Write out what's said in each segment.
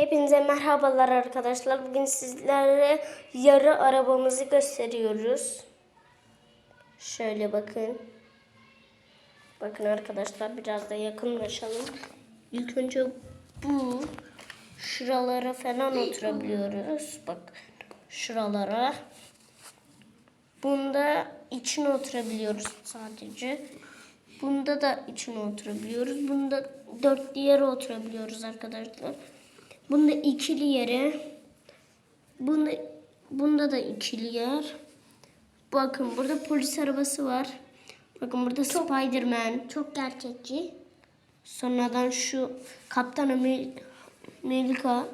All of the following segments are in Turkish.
Hepinize merhabalar arkadaşlar. Bugün sizlere yarı arabamızı gösteriyoruz. Şöyle bakın. Bakın arkadaşlar biraz da yakınlaşalım. İlk önce bu şuralara falan oturabiliyoruz. Bak şuralara. Bunda içine oturabiliyoruz sadece. Bunda da içine oturabiliyoruz. Bunda dörtlü yere oturabiliyoruz arkadaşlar. Bunda ikili yere. Bunda, bunda da ikili yer. Bakın burada polis arabası var. Bakın burada Spider-Man. Çok gerçekçi. Sonradan şu Kaptan Amer- Amerika.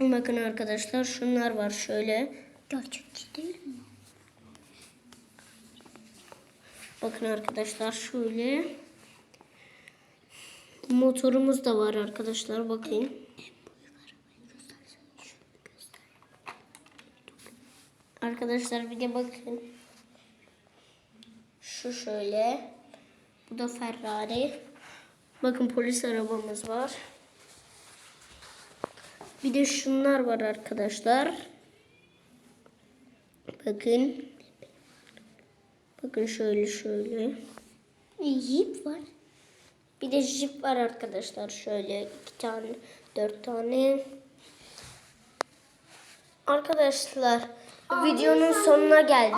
Bakın arkadaşlar şunlar var şöyle. Gerçekçi değil mi? Bakın arkadaşlar şöyle. Motorumuz da var arkadaşlar bakın. Arkadaşlar bir de bakın. Şu şöyle. Bu da Ferrari. Bakın polis arabamız var. Bir de şunlar var arkadaşlar. Bakın. Bakın şöyle şöyle. Jeep var. Bir de jip var arkadaşlar. Şöyle iki tane, dört tane. Arkadaşlar videonun sonuna geldik.